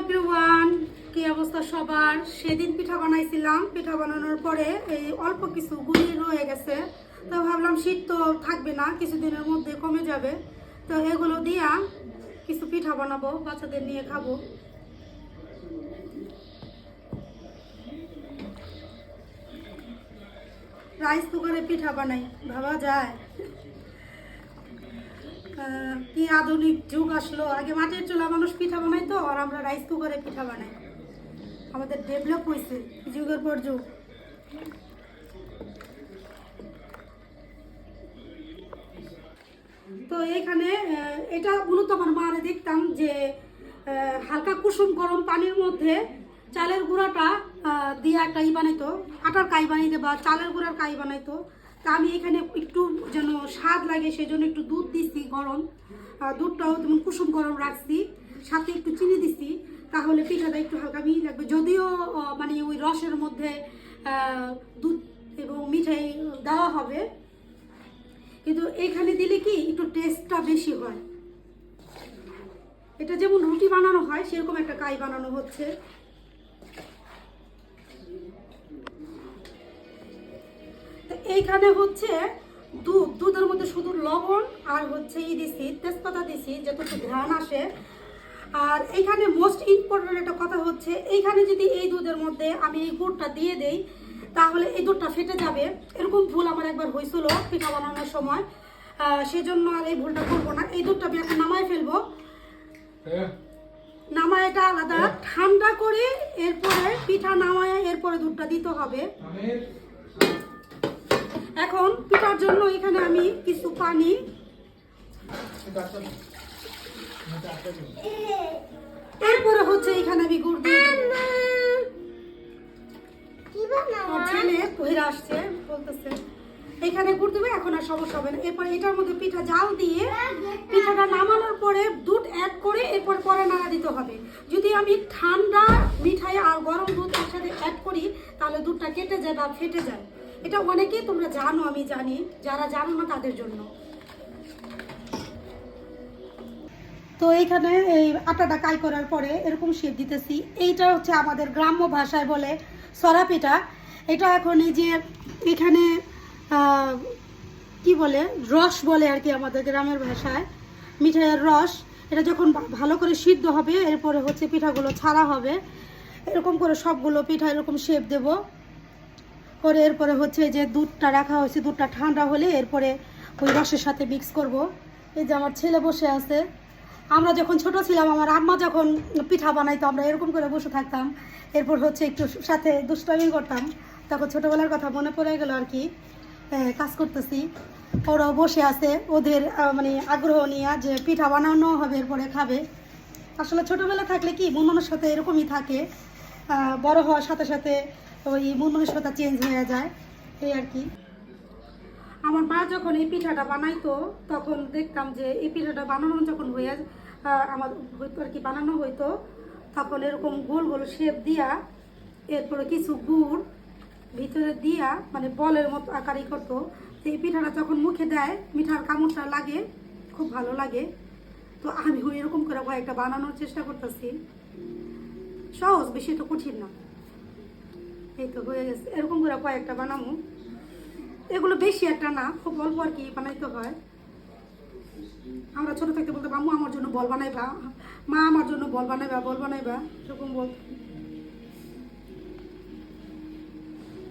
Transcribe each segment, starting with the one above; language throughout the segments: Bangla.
এভরিওয়ান কি অবস্থা সবার? সেদিন পিঠা বানাইছিলাম। পিঠা বানানোর পরে এই অল্প কিছু গুলি রয়ে গেছে। তো ভাবলাম শীত তো থাকবে না, কিছুদিনের মধ্যে কমে যাবে। তো এগুলো দিয়া কিছু পিঠা বানাবো, বাচ্চাদের নিয়ে খাব। রাইস কুকারে পিঠা বানাই, ভাবা যায়? কি আধুনিক যুগ আসলো। আগে মাটির চুলা মানুষ পিঠা বানাইতো, আর আমরা রাইস কুকারে পিঠা বানাই। আমাদের ডেভেলপ হয়েছে যুগের পর যুগ। তো এখানে এটা মূলত আমার মারে দেখতাম যে হালকা কুসুম গরম পানির মধ্যে চালের গুঁড়াটা দিয়ে একটা ই বানাইতো, আটার কাই বানাইতে বা চালের গুঁড়ার কাই বানাইতো। তা আমি এখানে একটু যেন স্বাদ লাগে সেই জন্য একটু দুধ দিছি গরম। দুধটাও তেমন কুসুম গরম রাখছি, সাথে একটু চিনি দিছি, তাহলে পিঠাটা একটু হালকা মিহি লাগবে। যদিও মানে ওই রসের মধ্যে দুধ এবং মিঠাই দেওয়া হবে, কিন্তু এখানে দিলে কি একটু টেস্টটা বেশি হয়। এটা যেমন রুটি বানানো হয়, সেরকম একটা কাই বানানো হচ্ছে। এইখানে হচ্ছে দুধ দুধের মধ্যে শুধু লবণ আর হচ্ছে ই দিছি তেজপাতা দিছি যতটুকু ধ্যান আসে। আর এইখানে মোস্ট ইম্পর্টেন্ট একটা কথা হচ্ছে এইখানে যদি এই দুধের মধ্যে আমি এই গুড়টা দিয়ে দেই তাহলে এই দুধটা ফেটে যাবে। এরকম ভুল আমার একবার হয়েছিল পিঠা বানানোর সময়। সেজন্য আর এই ভুলটা করব না। এই দুধটা আমি এখন নামায় ফেলব। নামায় এটা আলাদা। ঠান্ডা করে এরপরে পিঠা নামায় এরপরে দুধটা দিতে হবে। এখন পিঠার জন্য এখানে আমি কিছু পানি এরপরে হচ্ছে এখানে আমি গুড় দিয়ে ছেলে কহিরা আসছে, বলতেছে, এখানে গুড় দেবে, এখন আর সমস্যা হবে না। এরপর এটার মধ্যে পিঠা জাল দিয়ে পিঠাটা নামানোর পরে দুধ অ্যাড করে এরপর পরে নাড়া দিতে হবে। যদি আমি ঠান্ডা মিঠাই আর গরম দুধ একসাথে অ্যাড করি, তাহলে দুধটা কেটে যায় বা ফেটে যায়। এটা অনেকেই তোমরা জানো, আমি জানি। যারা জানো না তাদের জন্য। তো এইখানে এই আটাটা কাই করার পরে এরকম শেপ দিতেছি। এইটা হচ্ছে আমাদের গ্রাম্য ভাষায় বলে সরা পিঠা এটা এখন এই যে এখানে কি বলে? রস বলে আর কি আমাদের গ্রামের ভাষায়। মিঠাইয়ের রস। এটা যখন ভালো করে সিদ্ধ হবে, এরপরে হচ্ছে পিঠাগুলো ছাড়া হবে। এরকম করে সবগুলো পিঠা এরকম শেপ দেব। করে এরপরে হচ্ছে যে দুধটা রাখা হয়েছে, দুধটা ঠান্ডা হলে এরপরে ওই রসের সাথে মিক্স করব। এই যে আমার ছেলে বসে আছে। আমরা যখন ছোট ছিলাম, আমার আম্মা যখন পিঠা বানাইতো, আমরা এরকম করে বসে থাকতাম। এরপর হচ্ছে একটু সাথে দুষ্টামি করতাম। তখন ছোটোবেলার কথা মনে পড়ে গেল আর কি। কাজ করতেছি। ওরাও বসে আছে। ওদের মানে আগ্রহ নিয়ে যে পিঠা বানানো হবে, এরপরে খাবে। আসলে ছোটোবেলা থাকলে কি মন সাথে এরকমই থাকে। বড় হওয়ার সাথে সাথে ওই মন মানসিকতা চেঞ্জ হয়ে যায়, এই আর কি। আমার মা যখন এই পিঠাটা বানাইতো, তখন দেখতাম যে এই পিঠাটা বানানো যখন হয়ে আমার হইতো আর কি, বানানো হইতো, তখন এরকম গোল গোল শেপ দিয়া, এরপরে কিছু গুড় ভিতরে দিয়া মানে বলের মতো আকারই করতো। তো এই পিঠাটা যখন মুখে দেয়, মিঠার কামড়টা লাগে, খুব ভালো লাগে। তো আমি এরকম করে কয়েকটা বানানোর চেষ্টা করতেছি। সহজ, বেশি তো কঠিন না। এই তো হয়ে গেছে। এরকম করে কয়েকটা বানাবো এগুলো বেশি একটা না, খুব অল্প আর কি বানাইতে হয়। আমরা ছোট থাকতে বলতে মামু আমার জন্য বল বানাইবা, মা আমার জন্য বল বানাইবা বল বানাইবা, এরকম বল।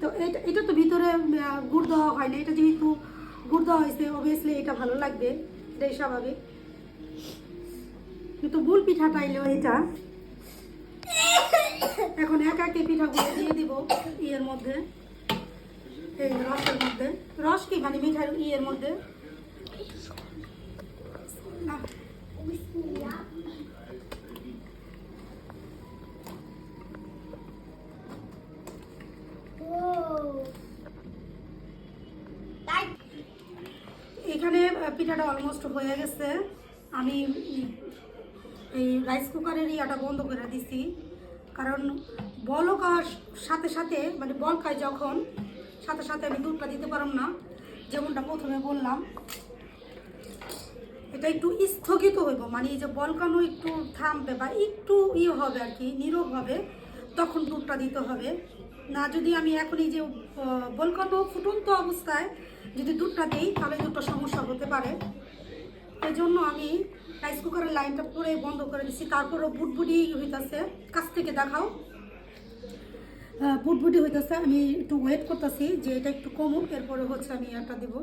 তো এটা এটা তো ভিতরে গুড় দেওয়া হয় না। এটা যেহেতু গুড় দেওয়া হয়েছে অবভিয়াসলি এটা ভালো লাগবে, এটাই স্বাভাবিক। কিন্তু গুড় পিঠাটা এলো এটা। এখন এক একে পিঠাগুলো দিয়ে দিব ইয়ের মধ্যে। এই রসের মধ্যে। রস কি মানে মিঠাই ইয়ের মধ্যে? এখানে পিঠাটা অলমোস্ট হয়ে গেছে। আমি এই রাইস কুকারের ইয়াটা বন্ধ করে দিছি। কারণ বলকার সাথে সাথে মানে বলকায় যখন, সাথে সাথে আমি দুধটা দিতে পারলাম না, যেমনটা প্রথমে বললাম। এটা একটু স্থগিত হইব মানে এই যে বলকানো একটু থামবে বা একটু ইয়ে হবে আর কি নীরব হবে, তখন দুধটা দিতে হবে। না, যদি আমি এখন এই যে বলকানো ফুটন্ত অবস্থায় যদি দুধটা দিই, তাহলে দুধটা সমস্যা হতে পারে। এই জন্য আমি রাইস কুকারের লাইনটা পুরো বন্ধ করে দিচ্ছি তারপরও বুটবুটি হইতাছে। কাছ থেকে দেখাও। বুটবুটি হইতেছে। আমি একটু ওয়েট করতেছি যে এটা একটু কমুক, এরপরে হচ্ছে আমি একটা দেবো।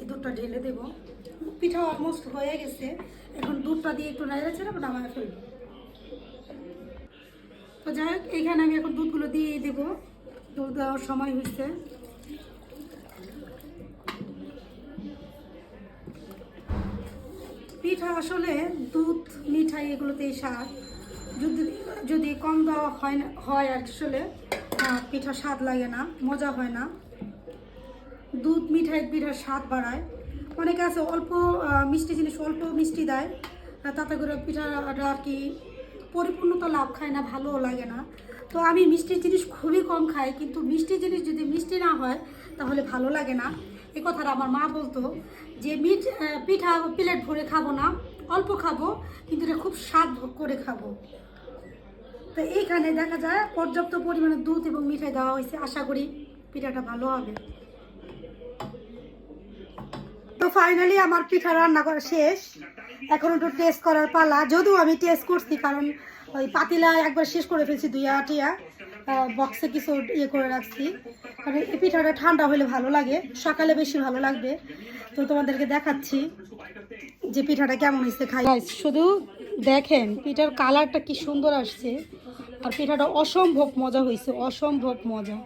এই দুধটা ঢেলে দেব। পিঠা অলমোস্ট হয়ে গেছে। এখন দুধটা দিয়ে একটু নাড়া ছেড়ে নামায় ফেলব। তো যাই হোক এইখানে আমি এখন দুধগুলো দিয়ে দেবো। দুধ দেওয়ার সময় হয়েছে পিঠা আসলে দুধ, মিঠাই এগুলোতেই স্বাদ। যদি যদি কম দেওয়া হয় না, হয় আসলে পিঠা স্বাদ লাগে না, মজা হয় না। দুধ, মিঠাই পিঠার স্বাদ বাড়ায়। অনেকে আছে অল্প মিষ্টি জিনিস অল্প মিষ্টি দেয় তাতে করে পিঠাটা আর কি পরিপূর্ণতা লাভ খায় না, ভালোও লাগে না। তো আমি মিষ্টির জিনিস খুবই কম খাই, কিন্তু মিষ্টি জিনিস যদি মিষ্টি না হয়, তাহলে ভালো লাগে না। এই কথাটা আমার মা বলতো। যে আহ, পিঠা প্লেট ভরে খাব না অল্প খাব কিন্তু এটা খুব স্বাদ করে খাব। তো এইখানে দেখা যায় পর্যাপ্ত পরিমাণে দুধ এবং মিঠাই দেওয়া হয়েছে। আশা করি পিঠাটা ভালো হবে। তো ফাইনালি আমার পিঠা রান্না করা শেষ। এখন একটু টেস্ট করার পালা। যদিও আমি টেস্ট করছি কারণ ওই পাতিলা একবার শেষ করে ফেলছি দুই আটিয়া। বক্সে কিছু ইয়ে করে রাখছি। কারণ এই পিঠাটা ঠান্ডা হলে ভালো লাগে, সকালে বেশি ভালো লাগবে। তো তোমাদেরকে দেখাচ্ছি যে পিঠাটা কেমন হয়েছে খাই। শুধু দেখেন, পিঠার কালারটা কি সুন্দর আসছে। আর পিঠাটা অসম্ভব মজা হয়েছে, অসম্ভব মজা।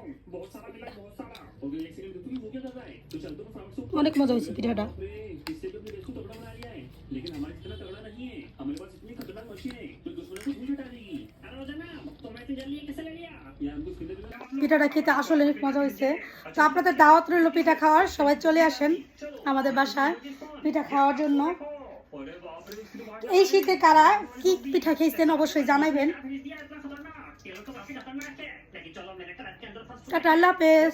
অনেক মজা হয়েছে পিঠাটা। পিঠাটা খেতে আসলে অনেক মজা হয়েছে। তো আপনাদের দাওয়াত রইল পিঠা খাওয়ার, সবাই চলে আসেন আমাদের বাসায় পিঠা খাওয়ার জন্য। এই শীতে কারা কি পিঠা খেয়েছেন অবশ্যই জানাবেন আল্লাহ হাফেজ।